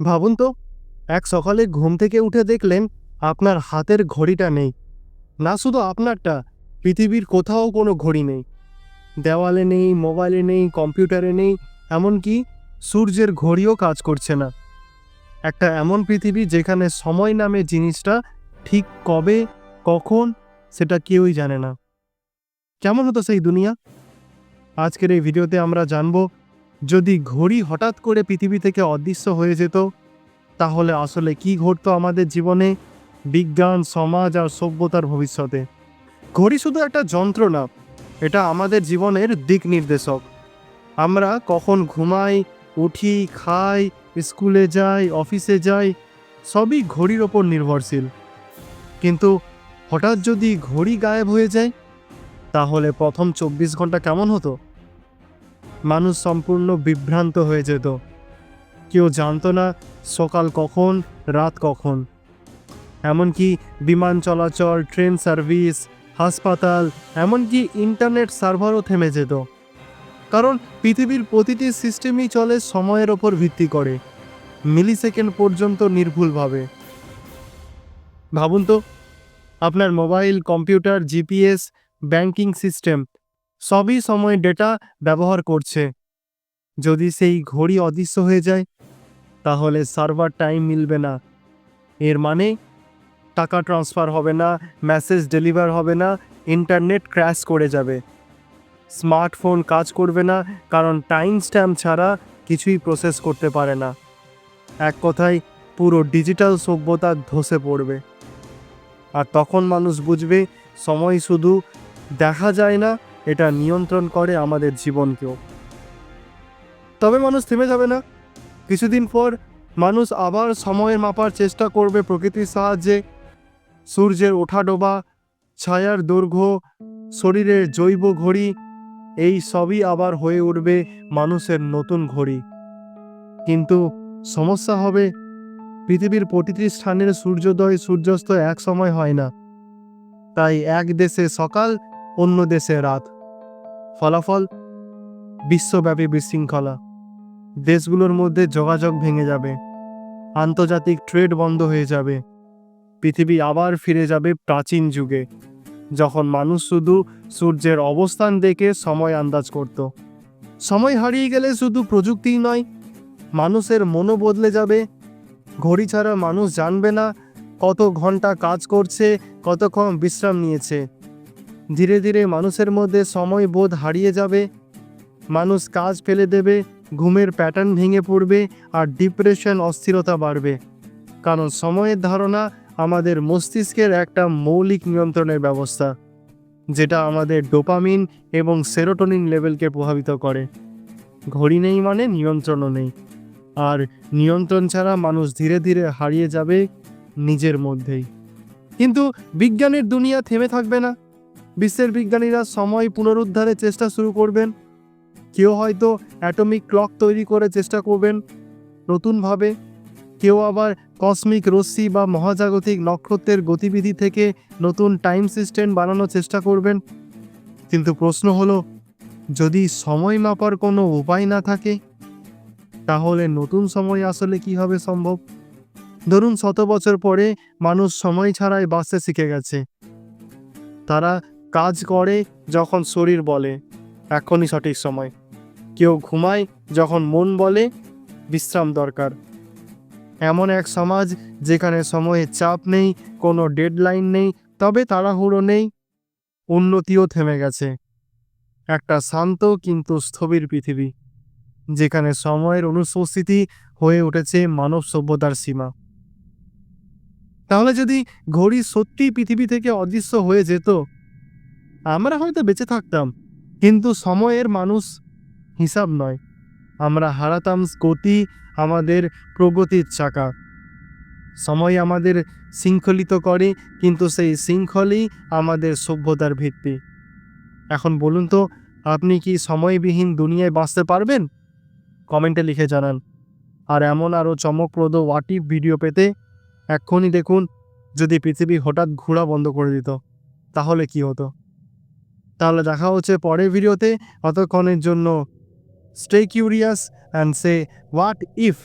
ভাবুন তো, এক সকালে ঘুম থেকে উঠে দেখলেন আপনার হাতের ঘড়িটা নেই। না শুধু আপনারটা, পৃথিবীর কোথাও কোনো ঘড়ি নেই। দেওয়ালে নেই, মোবাইলে নেই, কম্পিউটারে নেই, এমনকি সূর্যের ঘড়িও কাজ করছে না। একটা এমন পৃথিবী যেখানে সময় নামে জিনিসটা ঠিক কবে, কখন, সেটা কেউই জানে না। কেমন হতো সেই দুনিয়া? আজকের এই ভিডিওতে আমরা জানব যদি ঘড়ি হঠাৎ করে পৃথিবী থেকে অদৃশ্য হয়ে যেত, তাহলে আসলে কি ঘটতো আমাদের জীবনে? বিজ্ঞান, সমাজ আর সভ্যতার ভবিষ্যতে। ঘড়ি শুধু একটা যন্ত্র না, এটা আমাদের জীবনের দিক নির্দেশক। আমরা কখন ঘুমাই, উঠি, খাই, স্কুলে যাই, অফিসে যাই, সবই ঘড়ির ওপর নির্ভরশীল। কিন্তু হঠাৎ যদি ঘড়ি গায়েব হয়ে যায়, তাহলে প্রথম চব্বিশ ঘণ্টা কেমন হতো? মানুষ সম্পূর্ণ বিভ্রান্ত হয়ে যেত। কেউ জানতো না সকাল কখন, রাত কখন। এমনকি বিমান চলাচল, ট্রেন সার্ভিস, হাসপাতাল, এমনকি ইন্টারনেট সার্ভারও থেমে যেত। কারণ পৃথিবীর প্রতিটি সিস্টেমই চলে সময়ের ওপর ভিত্তি করে মিলি সেকেন্ড পর্যন্ত নির্ভুলভাবে। ভাবুন তো, আপনার mobile, computer, GPS, banking system সবই সময় ডেটা ব্যবহার করছে। যদি সেই ঘড়ি অদৃশ্য হয়ে যায়, তাহলে সার্ভার টাইম মিলবে না। এর মানে টাকা ট্রান্সফার হবে না, মেসেজ ডেলিভার হবে না, ইন্টারনেট ক্র্যাশ করে যাবে। স্মার্টফোন কাজ করবে না, কারণ টাইম স্ট্যাম্প ছাড়া কিছুই প্রসেস করতে পারে না। এক কথায়, পুরো ডিজিটাল সভ্যতা ধসে পড়বে। আর তখন মানুষ বুঝবে, সময় শুধু দেখা যায় না এটা নিয়ন্ত্রণ করে আমাদের জীবনকেও। তবে মানুষ থেমে যাবে না। কিছুদিন পর মানুষ আবার সময়ের মাপার চেষ্টা করবে প্রকৃতির সাহায্যে। সূর্যের ওঠা ডোবা, ছায়ার দৈর্ঘ্য, শরীরের জৈব ঘড়ি, এই সবই আবার হয়ে উঠবে মানুষের নতুন ঘড়ি। কিন্তু সমস্যা হবে, পৃথিবীর প্রতিটি স্থানের সূর্যোদয় সূর্যাস্ত এক সময় হয় না। তাই এক দেশে সকাল, অন্য দেশে রাত। ফলাফল বিশ্বব্যাপী বিশৃঙ্খলা। দেশগুলোর মধ্যে যোগাযোগ ভেঙে যাবে, আন্তর্জাতিক ট্রেড বন্ধ হয়ে যাবে, পৃথিবী আবার ফিরে যাবে প্রাচীন যুগে, যখন মানুষ শুধু সূর্যের অবস্থান দেখে সময় আন্দাজ করত। সময় হারিয়ে গেলে শুধু প্রযুক্তিই নয়, মানুষের মনও বদলে যাবে। ঘড়ি ছাড়া মানুষ জানবে না কত ঘণ্টা কাজ করছে, কতক্ষণ বিশ্রাম নিয়েছে। ধীরে ধীরে মানুষের মধ্যে সময় বোধ হারিয়ে যাবে। মানুষ কাজ ফেলে দেবে, ঘুমের প্যাটার্ন ভেঙে পড়বে আর ডিপ্রেশন অস্থিরতা বাড়বে। কারণ সময়ের ধারণা আমাদের মস্তিষ্কের একটা মৌলিক নিয়ন্ত্রণের ব্যবস্থা, যেটা আমাদের ডোপামিন এবং সেরোটোনিন লেভেলকে প্রভাবিত করে। ঘড়ি নেই মানে নিয়ন্ত্রণও নেই, আর নিয়ন্ত্রণ ছাড়া মানুষ ধীরে ধীরে হারিয়ে যাবে নিজের মধ্যেই। কিন্তু বিজ্ঞানের দুনিয়া থেমে থাকবে না। বিশ্বের বিজ্ঞানীরা সময় পুনরুদ্ধারের চেষ্টা শুরু করবেন। কেউ হয়তো অ্যাটমিক ক্লক তৈরি করে চেষ্টা করবেন নতুনভাবে। কেউ আবার কসমিক রশ্মি বা মহাজাগতিক নক্ষত্রের গতিবিধি থেকে নতুন টাইম সিস্টেম বানানোর চেষ্টা করবেন। কিন্তু প্রশ্ন হলো, যদি সময় মাপার কোনো উপায় না থাকে, তাহলে নতুন সময় আসলে কীভাবে সম্ভব? ধরুন শত বছর পরে মানুষ সময় ছাড়াই বাঁচতে শিখে গেছে। তারা কাজ করে যখন শরীর বলে, এখনই সঠিক সময়। কেউ ঘুমায় যখন মন বলে, বিশ্রাম দরকার। এমন এক সমাজ যেখানে সময়ের চাপ নেই, কোনো ডেডলাইন নেই, তবে তাড়াহুড়ো নেই, উন্নতিও থেমে গেছে। একটা শান্ত কিন্তু স্থবির পৃথিবী, যেখানে সময়ের অনুপস্থিতি হয়ে উঠেছে মানব সভ্যতার সীমা। তাহলে যদি ঘড়ি সত্যিই পৃথিবী থেকে অদৃশ্য হয়ে যেত আমরা হয়তো বেঁচে থাকতাম, কিন্তু সময়ের মানুষ হিসাব নয়। আমরা হারাতাম গতি আমাদের প্রগতির চাকা। সময় আমাদের শৃঙ্খলিত করে, কিন্তু সেই শৃঙ্খলই আমাদের সভ্যতার ভিত্তি। এখন বলুন তো, আপনি কি সময়বিহীন দুনিয়ায় বাঁচতে পারবেন? কমেন্টে লিখে জানান। আর এমন আরও চমকপ্রদ ওয়াটিভ ভিডিও পেতে এক্ষুনি দেখুন, যদি পৃথিবী হঠাৎ ঘোরা বন্ধ করে দিত, তাহলে কি হতো? তাহলে দেখা হচ্ছে পরের ভিডিওতে। অতক্ষণের জন্য stay curious and say what if